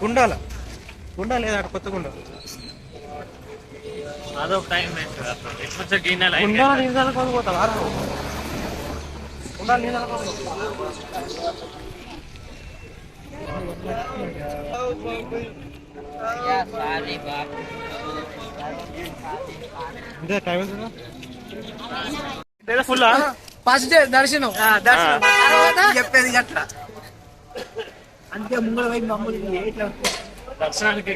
గుండాల గుండా లేదా కొత్త గుండ? అదొక టైం ఎప్పుడు గిన్నెలు గుండాల నీళ్ళు చల్లుకొని పోతావా? గుండాల నీళ్ళు చల్లుకొని ఇంతే టైం ఎంత? ఫుల్ ఫస్ట్ దర్శనం. తర్వాత చెప్పేది గట్ల అందుకే ముంగళ వైపు మమ్మల్ని దర్శనానికి.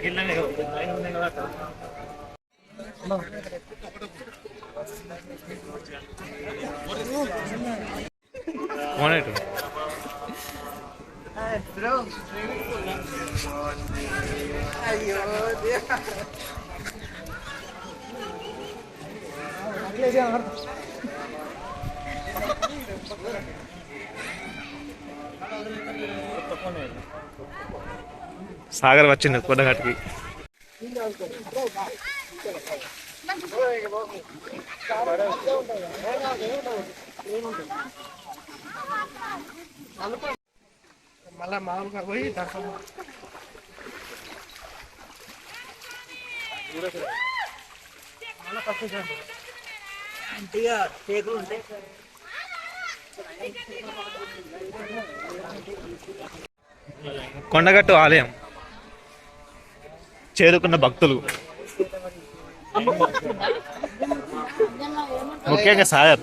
కొనేటు అయ్యో సాగర్ వచ్చింది కొండగట్టుకి మళ్ళా మామూలుగా పోయి దర్శనం మళ్ళా ఫస్ట్ అంటే టేకులు ఉంటాయి కొండగట్టు ఆలయం. చేరుకున్న భక్తులు. ముఖ్యంగా Sagar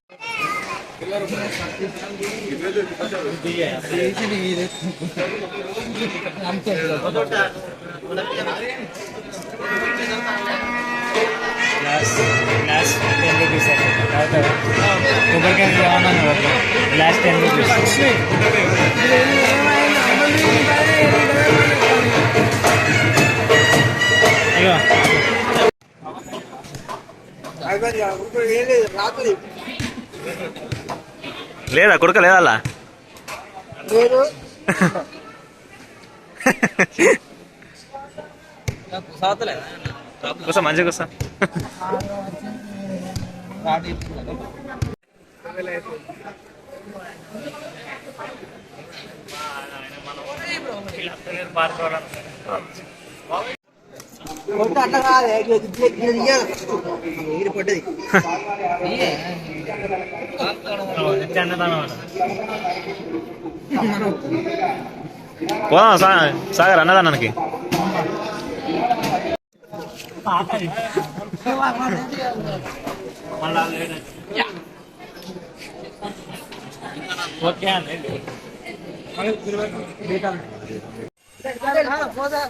Last, last 10 rupees. Uber can be going to go to the hospital. లేదా కొడుక లేదా అలా? కూసా మంచిగా కూసా. పడ్డది పోదాం సాగర్ అన్నదానానికి? ఓకే అండి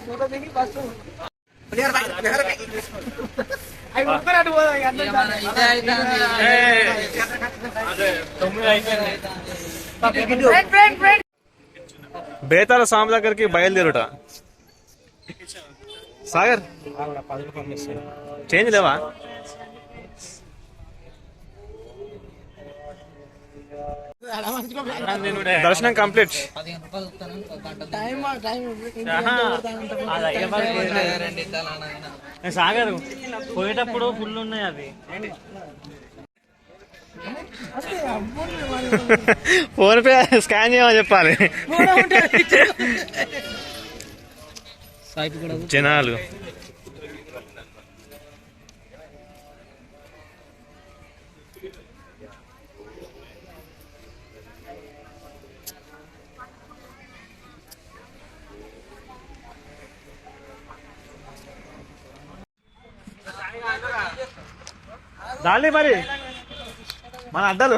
ఫోటో దిగి బస్సు బేతాల స్వామి దగ్గరికి బయలుదేరుట. సాగర్. చేంజ్ లేవా? దర్శనం కంప్లీట్. సాగర్. పోయేటప్పుడు ఫుల్ ఉన్నాయి అవి. ఫోన్ పే స్కాన్ చేయమని చెప్పాలి. జనాలు. దాలి మరి. మన అడ్డలు.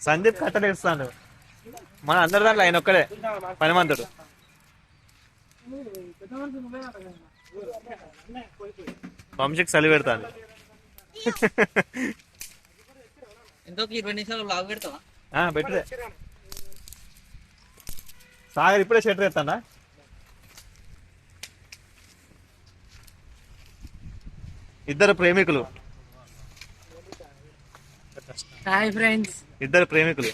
సందీప్ కట్టలు ఇస్తాను మన అందరి దాంట్లో ఆయన ఒక్కడే పని మంతుడు వంశీకి చలి పెడతాను ఎంతో ఇరవై నిమిషాలు లాగు పెడతావా? సాగర్ ఇప్పుడే షెటర్ ఎత్తానా ఇద్దరు ప్రేమికులు. Hi friends. ఇద్దరు ప్రేమికులు.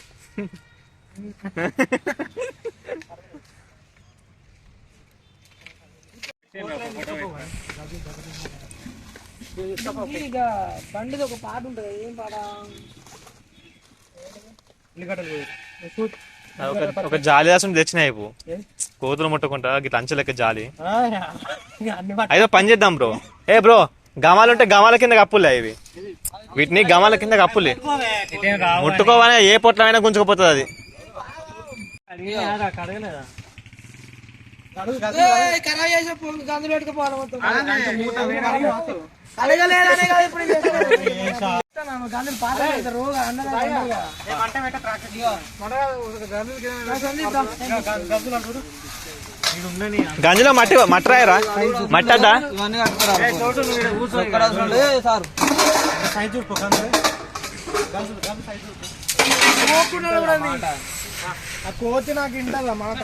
ఇక బండిది ఒక పాట ఉంటుంది. ఏం పాట? ఒక ఒక జాలి దాసం తెచ్చినా అయిపో. కోతులు ముట్టకుండా గిట్ల అంచె లెక్క జాలి అయితే పని చేద్దాం బ్రో. ఏ బ్రో గమాలు ఉంటే గమాల కింద కప్పులే ఇవి. వీటిని గమాల కింద కప్పులే. ఇటేం ముట్టుకోవాలని ఏ పొట్లమైనా గుంజుకుపోతుంది అది. గందులు గంజలో మట్టి మట్టి రాయరా? మట్టి అద్దా కోకున్నాడు కూడా ఉంది. ఆ కోతి నాకు ఇంటల్ల మాట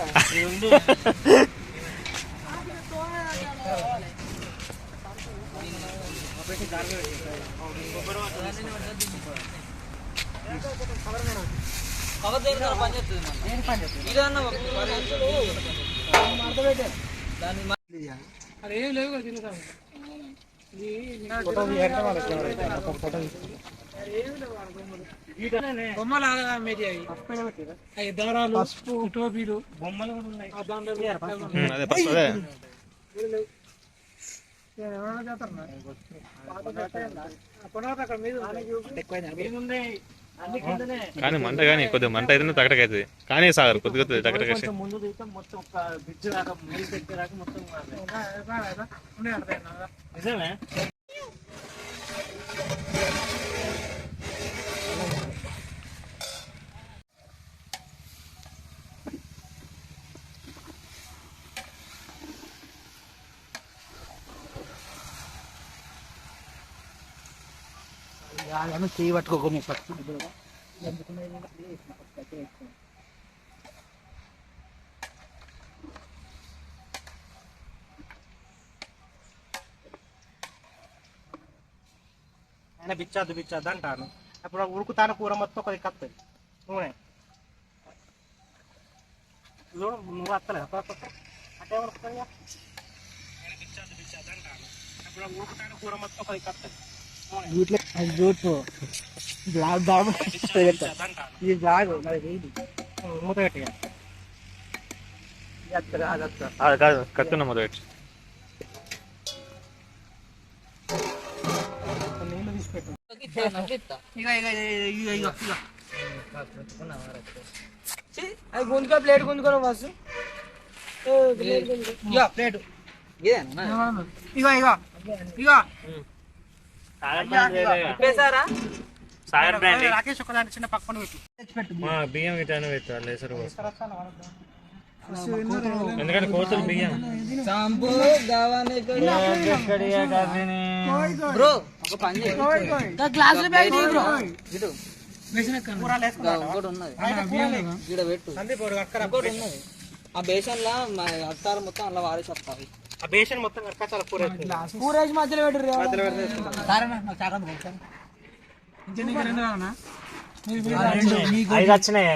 ఏం లేవు కదా బొమ్మలు అవి దారాలు పసుపు టోపీలు బొమ్మలు కూడా ఉన్నాయి అక్కడ మీద కానీ మంట కానీ కొద్దిగా మంట అయితే టకటక అవుతుంది. కానీ సాగర్ కొద్దిగా టకటక కొంచెం ముందు దిగుతాం మొత్తం ఒక బ్రిడ్జ్ దాకా నీళ్ళు దగ్గర దాకా మొత్తం కాదు. రా, రా, రా. ఉండే అర్థం రా. నిజమే చేయి పట్టుకోకుండా ఆయన బిచ్చద్దు బిచ్చద్దు అంటాను. అప్పుడు ఉడుకుతాను కూర మొత్తం కొద్ది కత్తది నూనె చూడు నువ్వు వస్తలేదు అంటే ఉడుకుతాను అప్పుడు ఉడుకుతాను కూర మొత్తం కొద్ది కత్తది జోటు బ్లాక్ బాబు ఇది బ్లాగ్ మరి ఇది మూత గట్టిగా అత్తరా అది అత్తరా అది కాదు కత్తున్న మొదటి నీళ్ళు తీసిపెట్టు ఇక ఇక ఇక ఇక ఇక అది గుంజుకో ప్లేట్ గుంజుకోరా బస్సు ఇక ప్లేట్ ఇక ఇక ఇక సాగర్ బ్రాండ్ వేరేగా. సాగర్ బ్రాండ్ రాకేష్ ఒక దాంట్లో చిన్న పక్కన బియ్యం ఇటాను పెట్టాలి లేసరు ఎందుకంటే బియ్యం. బ్రో ఒక పని గ్లాసుల బ్యాగ్ బ్రో? ఇంకోటి ఉన్నది. పెట్టు ఆ బేసన్ లా అత్తారు మొత్తం అలా వారేసి వస్తాయి. ఆ బేషన్ మొత్తం కక్క చాలా వేసుకుంటా. కూరేసి మధ్యలో పెట్టు మధ్యలో పెడితే వేసుకుంటా. ఐదు వచ్చినాయి.